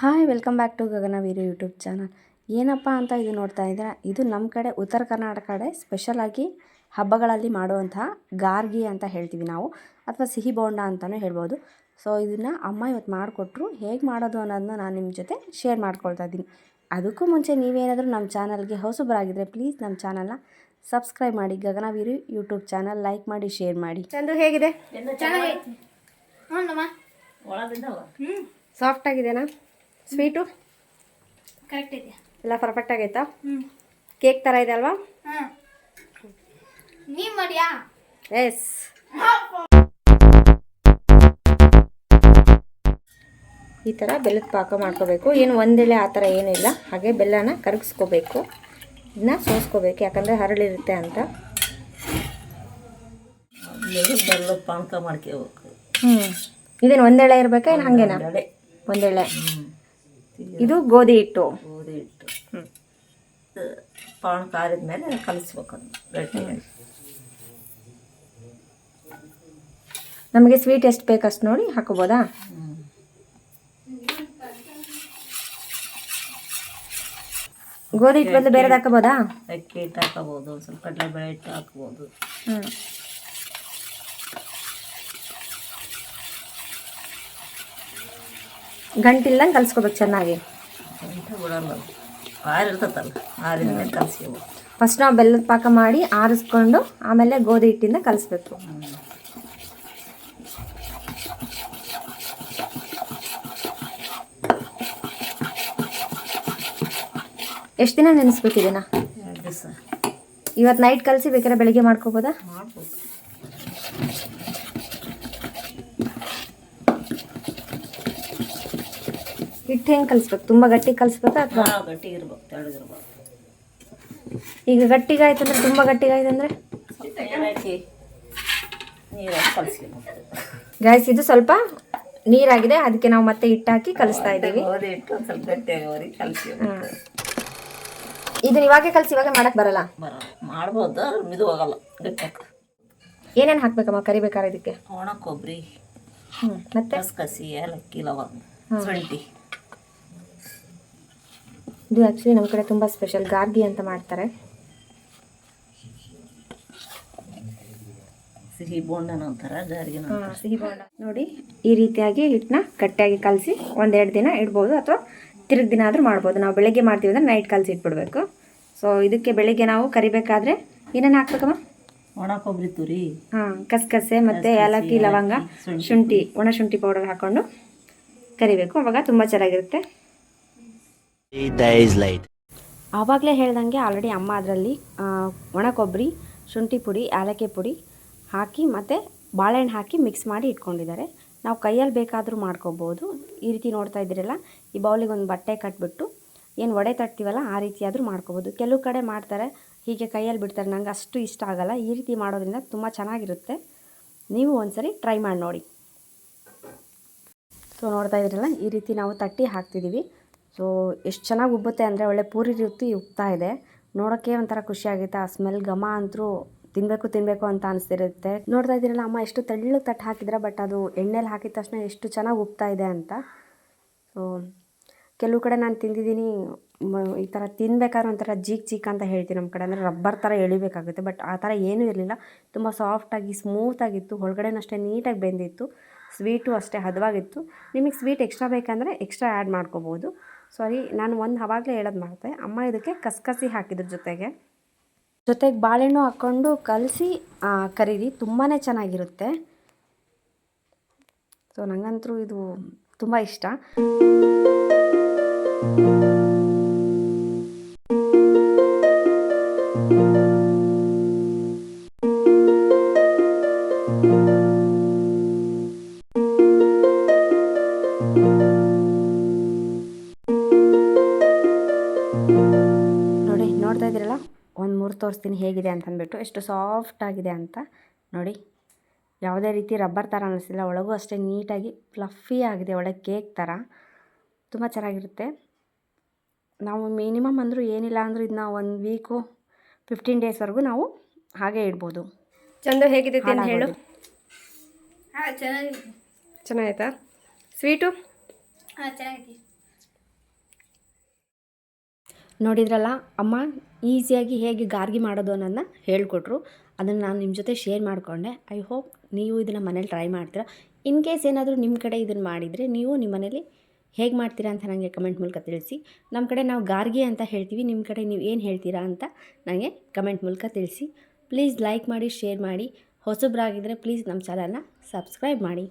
Hi welcome back to Gagana Veerya YouTube channel. ಏನಪ್ಪ ಅಂತ ಇದು ನೋಡ್ತಾ ಇದ್ದೀರಾ? ಇದು ನಮ್ಮ ಕಡೆ ಉತ್ತರ ಕರ್ನಾಟಕ ಕಡೆ ಸ್ಪೆಷಲಾಗಿ ಹಬ್ಬಗಳಲ್ಲಿ ಮಾಡುವಂತಹ ಗಾರ್ಗಿ ಅಂತ ಹೇಳ್ತೀವಿ ನಾವು ಅಥವಾ ಸಿಹಿ ಬೋಂಡ ಅಂತಲೂ ಹೇಳ್ಬೋದು. ಸೊ ಇದನ್ನು ಅಮ್ಮ ಇವತ್ತು ಮಾಡಿಕೊಟ್ರು. ಹೇಗೆ ಮಾಡೋದು ಅನ್ನೋದನ್ನ ನಾನು ನಿಮ್ಮ ಜೊತೆ ಶೇರ್ ಮಾಡ್ಕೊಳ್ತಾ ಇದ್ದೀನಿ. ಅದಕ್ಕೂ ಮುಂಚೆ ನೀವೇನಾದರೂ ನಮ್ಮ ಚಾನಲ್ಗೆ ಹೊಸಬರಾಗಿದ್ದರೆ ಪ್ಲೀಸ್ ನಮ್ಮ ಚಾನಲ್ನ ಸಬ್ಸ್ಕ್ರೈಬ್ ಮಾಡಿ ಗಗನವೀರು ಯೂಟ್ಯೂಬ್ ಚಾನಲ್ ಲೈಕ್ ಮಾಡಿ ಶೇರ್ ಮಾಡಿ. ಚಂದು ಹೇಗಿದೆ? ಸಾಫ್ಟ್ ಆಗಿದೆನಾ? ಸ್ವೀಟು ಕರೆಕ್ಟ್ ಇದೆ ಎಲ್ಲ ಪರ್ಫೆಕ್ಟ್ ಆಗೈತಾ? ಹ್ಞೂ ಕೇಕ್ ಥರ ಇದೆ ಅಲ್ವಾ? ಹಾಂ. ನೀವು ಮಾಡಿಯಾ? ಎಸ್ ಈ ಥರ ಬೆಲ್ಲದ ಪಾಕ ಮಾಡ್ಕೋಬೇಕು. ಏನು ಒಂದೆಳೆ ಆ ಥರ ಏನಿಲ್ಲ. ಹಾಗೆ ಬೆಲ್ಲನ ಕರಗಿಸ್ಕೋಬೇಕು. ಇದನ್ನ ಸೋಸ್ಕೋಬೇಕು. ಯಾಕಂದರೆ ಹರಳಿರುತ್ತೆ ಅಂತ. ಬೆಲ್ಲದ ಪಾಕ ಮಾಡ್ಕೋಬೇಕು. ಹ್ಞೂ ಇದೇನು ಒಂದೆಳೆ ಇರಬೇಕಾ ಏನು ಹಾಗೇನಾ? ಒಂದೆಳೆ. ಇದು ಗೋಧಿ ಹಿಟ್ಟು. ಗೋಧಿ ಹಿಟ್ಟು. ಪಾನ್ ಕಾರಿದ ಮೇಲೆ ಕಲಿಸ್ಬೇಕು ಗಟ್ಟಿಯಾಗಿ ನಮಗೆ ಸ್ವೀಟ್ ಎಷ್ಟು ಬೇಕಷ್ಟು ನೋಡಿ ಹಾಕೋಬೋದಾ? ಗೋಧಿ ಹಿಟ್ಟು ಬದಲು ಬೇರೆದು ಹಾಕೋಬೋದಾ? ಅಕ್ಕಿ ಹಿಟ್ಟು ಹಾಕೋಬೋದು ಸ್ವಲ್ಪ ಕಡಲೆಬೇಳೆ ಹಿಟ್ಟು ಹಾಕ್ಬೋದು. ಹ್ಞೂ ಗಂಟಿಲ್ದಂಗೆ ಕಲಿಸ್ಕೋಬೇಕು ಚೆನ್ನಾಗಿ. ಫಸ್ಟ್ ನಾವು ಬೆಲ್ಲದ ಪಾಕ ಮಾಡಿ ಆರಿಸ್ಕೊಂಡು ಆಮೇಲೆ ಗೋಧಿ ಹಿಟ್ಟಿಂದ ಕಲಿಸ್ಬೇಕು. ಎಷ್ಟು ದಿನ ನೆನೆಸ್ಬೇಕು ಇದನ್ನ ಎರಡು ದಿವಸ. ಇವತ್ತು ನೈಟ್ ಕಲಸಿ ಬೇಕಾದ್ರೆ ಬೆಳಿಗ್ಗೆ ಮಾಡ್ಕೋಬೋದಾ? ಹಿಟ್ಟು ಹೆಂಗೆ ಕಲಿಸ್ಬೇಕು? ತುಂಬ ಗಟ್ಟಿ ಕಲಿಸ್ಬೇಕಾ ಅಥವಾ? ಗಟ್ಟಿ ಇರ್ಬೇಕು ತೆಳಗಿರ್ಬೇಕು ಈಗ ಗಟ್ಟಿಗಾಯ್ತು ಅಂದ್ರೆ ತುಂಬ ಗಟ್ಟಿಗಾಯ್ತು ಅಂದರೆ? ನೀರು ಗಾಯ್ಸ್ ಇದು ಸ್ವಲ್ಪ ನೀರಾಗಿದೆ. ಅದಕ್ಕೆ ನಾವು ಮತ್ತೆ ಹಿಟ್ಟು ಹಾಕಿ ಕಲಿಸ್ತಾ ಇದ್ದೀವಿ. ಹಿಟ್ಟು ಸ್ವಲ್ಪ ಕಲಿಸ್ಕೋಬೇಕು ಇದನ್ನ ಇವಾಗೆ ಕಲಿಸಿ ಇವಾಗ ಮಾಡಕ್ ಬರಲ್ಲ? ಮಾಡ್ಬೋದು ಹೋಗಲ್ಲ ಗಟ್ಟಿಯಾಕ ಏನೇನು ಹಾಕ್ಬೇಕಮ್ಮ ಕರಿಬೇಕಾದ್ರೆ ಇದಕ್ಕೆ? ಒಣ ಕೊಬ್ಬರಿ ಹ್ಞೂ ಮತ್ತೆ? ಕಸಿ ಏಲಕ್ಕಿ ಲವಂಗ ಶುಂಠಿ. ಇದು ಆ್ಯಕ್ಚುಲಿ ನಮ್ಮ ಕಡೆ ತುಂಬ ಸ್ಪೆಷಲ್ ಗಾರ್ಗಿ ಅಂತ ಮಾಡ್ತಾರೆ. ಸಿಹಿ ಬೋಂಡನ ಸಿಹಿ ಬೋಂಡ. ನೋಡಿ ಈ ರೀತಿಯಾಗಿ ಹಿಟ್ಟನ್ನ ಗಟ್ಟಿಯಾಗಿ ಕಲಸಿ ಒಂದೆರಡು ದಿನ ಇಡ್ಬೋದು ಅಥವಾ ತಿರುಗಿ ದಿನ ಆದರೂ ಮಾಡ್ಬೋದು. ನಾವು ಬೆಳಗ್ಗೆ ಮಾಡ್ತೀವಿ ಅಂದರೆ ನೈಟ್ ಕಲಸಿ ಇಟ್ಬಿಡ್ಬೇಕು. ಸೊ ಇದಕ್ಕೆ ಬೆಳಿಗ್ಗೆ ನಾವು ಕರಿಬೇಕಾದ್ರೆ ಏನೇನು ಹಾಕ್ಬೇಕಮ್ಮ? ಒಣ ಕೊಬ್ಬರಿ ತುರಿ. ಹಾಂ ಕಸಕಸೆ ಮತ್ತು ಏಲಕ್ಕಿ ಲವಂಗ ಶುಂಠಿ ಒಣ ಶುಂಠಿ ಪೌಡರ್ ಹಾಕ್ಕೊಂಡು ಕರಿಬೇಕು. ಅವಾಗ ತುಂಬ ಚೆನ್ನಾಗಿರುತ್ತೆ. ಆವಾಗಲೇ ಹೇಳ್ದಂಗೆ ಆಲ್ರೆಡಿ ಅಮ್ಮ ಅದರಲ್ಲಿ ಒಣ ಕೊಬ್ಬರಿ ಶುಂಠಿ ಪುಡಿ, ಏಲಕ್ಕಿ ಪುಡಿ ಹಾಕಿ ಮತ್ತು ಬಾಳೆಹಣ್ಣು ಹಾಕಿ ಮಿಕ್ಸ್ ಮಾಡಿ ಇಟ್ಕೊಂಡಿದ್ದಾರೆ. ನಾವು ಕೈಯಲ್ಲಿ ಬೇಕಾದರೂ ಮಾಡ್ಕೋಬೋದು. ಈ ರೀತಿ ನೋಡ್ತಾ ಇದ್ದೀರಲ್ಲ, ಈ ಬೌಲಿಗೆ ಒಂದು ಬಟ್ಟೆ ಕಟ್ಬಿಟ್ಟು ಏನು ವಡೆ ತಟ್ತೀವಲ್ಲ, ಆ ರೀತಿ ಆದರೂ ಮಾಡ್ಕೋಬೋದು. ಕೆಲವು ಕಡೆ ಮಾಡ್ತಾರೆ, ಹೀಗೆ ಕೈಯಲ್ಲಿ ಬಿಡ್ತಾರೆ. ನಂಗೆ ಅಷ್ಟು ಇಷ್ಟ ಆಗಲ್ಲ. ಈ ರೀತಿ ಮಾಡೋದ್ರಿಂದ ತುಂಬ ಚೆನ್ನಾಗಿರುತ್ತೆ. ನೀವು ಒಂದ್ಸರಿ ಟ್ರೈ ಮಾಡಿ ನೋಡಿ. ಸೊ ನೋಡ್ತಾ ಇದ್ದೀರಲ್ಲ, ಈ ರೀತಿ ನಾವು ತಟ್ಟಿ ಹಾಕ್ತಿದ್ದೀವಿ ಸೊ ಎಷ್ಟು ಚೆನ್ನಾಗಿ ಉಬ್ಬುತ್ತೆ ಅಂದರೆ ಒಳ್ಳೆ ಪೂರಿ ರೀತಿ ಉಬ್ತಾ ಇದೆ. ನೋಡೋಕ್ಕೆ ಒಂಥರ ಖುಷಿ ಆಗುತ್ತೆ. ಆ ಸ್ಮೆಲ್ ಘಮ ಅಂತರೂ ತಿನ್ನಬೇಕು ತಿನ್ನಬೇಕು ಅಂತ ಅನಿಸ್ತಿರುತ್ತೆ. ನೋಡ್ತಾ ಇದ್ದೀರಲ್ಲ, ಅಮ್ಮ ಎಷ್ಟು ತೆಳ್ಳಗೆ ತಟ್ಟು ಹಾಕಿದ್ರೆ, ಬಟ್ ಅದು ಎಣ್ಣೆಲಿ ಹಾಕಿದ ತಕ್ಷಣ ಎಷ್ಟು ಚೆನ್ನಾಗಿ ಉಬ್ತಾ ಇದೆ ಅಂತ. ಸೊ ಕೆಲವು ಕಡೆ ನಾನು ತಿಂದಿದ್ದೀನಿ ಈ ಥರ ತಿನ್ಬೇಕಾದ್ರೆ ಒಂಥರ ಜೀಕ್ ಜೀಕ್ ಅಂತ ಹೇಳ್ತೀನಿ ನಮ್ಮ ಕಡೆ. ಅಂದರೆ ರಬ್ಬರ್ ಥರ ಎಳಿಬೇಕಾಗುತ್ತೆ, ಬಟ್ ಆ ಥರ ಏನೂ ಇರಲಿಲ್ಲ. ತುಂಬ ಸಾಫ್ಟಾಗಿ ಸ್ಮೂತಾಗಿತ್ತು ಒಳಗಡೆನೂ ಅಷ್ಟೇ ನೀಟಾಗಿ ಬೆಂದಿತ್ತು. ಸ್ವೀಟು ಅಷ್ಟೇ ಹದವಾಗಿತ್ತು. ನಿಮಗೆ ಸ್ವೀಟ್ ಎಕ್ಸ್ಟ್ರಾ ಬೇಕಂದರೆ ಎಕ್ಸ್ಟ್ರಾ ಆ್ಯಡ್ ಮಾಡ್ಕೋಬೋದು. ಸಾರಿ ನಾನು ಒಂದು ಅವಾಗಲೇ ಹೇಳೋದು ಮಾಡ್ತೆ ಅಮ್ಮ ಇದಕ್ಕೆ ಕಸ್ಕಸಿ ಹಾಕಿದ್ರ ಜೊತೆಗೆ. ಜೊತೆಗೆ ಬಾಳೆಹಣ್ಣು ಹಾಕ್ಕೊಂಡು ಕಲಸಿ ಕರೀರಿ. ತುಂಬಾ ಚೆನ್ನಾಗಿರುತ್ತೆ. ಸೊ ನನಗಂತೂ ಇದು ತುಂಬ ಇಷ್ಟ. ನೋಡಿ ತೋರಿಸ್ತೀನಿ ಹೇಗಿದೆ ಅಂತ ಅಂದ್ಬಿಟ್ಟು ಎಷ್ಟು ಸಾಫ್ಟ್ ಆಗಿದೆ ಅಂತ ನೋಡಿ. ಯಾವುದೇ ರೀತಿ ರಬ್ಬರ್ ಥರ ಅನ್ನಿಸ್ತಿಲ್ಲ. ಒಳಗೂ ಅಷ್ಟೇ ನೀಟಾಗಿ ಫ್ಲಫಿ ಆಗಿದೆ. ಒಳಗೆ ಕೇಕ್ ಥರ ತುಂಬ ಚೆನ್ನಾಗಿರುತ್ತೆ. ನಾವು ಮಿನಿಮಮ್ ಅಂದರೂ ಏನಿಲ್ಲ ಅಂದರೂ ಇದನ್ನ ಒಂದು ವೀಕು ಫಿಫ್ಟೀನ್ ಡೇಸ್ವರೆಗೂ ನಾವು ಹಾಗೆ ಇಡ್ಬೋದು. ಚಂದು ಹೇಗಿದೆ ಅಂತ ಹೇಳು. ಹಾಂ ಚೆನ್ನಾಗಿತ್ತಾ ಸ್ವೀಟು ಹಾಂ ಚೆನ್ನಾಗೈತಿ ನೋಡಿದ್ರಲ್ಲ, ಅಮ್ಮ ಈಸಿಯಾಗಿ ಹೇಗೆ ಗಾರ್ಗಿ ಮಾಡೋದು ಅನ್ನೋದನ್ನ ಹೇಳಿಕೊಟ್ರು. ಅದನ್ನು ನಾನು ನಿಮ್ಮ ಜೊತೆ ಶೇರ್ ಮಾಡಿಕೊಂಡೆ. ಐ ಹೋಪ್ ನೀವು ಇದನ್ನು ಮನೇಲಿ ಟ್ರೈ ಮಾಡ್ತೀರಾ. ಇನ್ ಕೇಸ್ ಏನಾದರೂ ನಿಮ್ಮ ಕಡೆ ಇದನ್ನು ಮಾಡಿದರೆ ನೀವು ನಿಮ್ಮ ಮನೇಲಿ ಹೇಗೆ ಮಾಡ್ತೀರಾ ಅಂತ ನನಗೆ ಕಮೆಂಟ್ ಮೂಲಕ ತಿಳಿಸಿ. ನಮ್ಮ ಕಡೆ ನಾವು ಗಾರ್ಗಿ ಅಂತ ಹೇಳ್ತೀವಿ ನಿಮ್ಮ ಕಡೆ ನೀವು ಏನು ಹೇಳ್ತೀರಾ ಅಂತ ನನಗೆ ಕಮೆಂಟ್ ಮೂಲಕ ತಿಳಿಸಿ. ಪ್ಲೀಸ್ ಲೈಕ್ ಮಾಡಿ ಶೇರ್ ಮಾಡಿ. ಹೊಸಬ್ರಾಗಿದ್ದರೆ ಪ್ಲೀಸ್ ನಮ್ಮ ಚಾನಲ್ನ ಸಬ್ಸ್ಕ್ರೈಬ್ ಮಾಡಿ.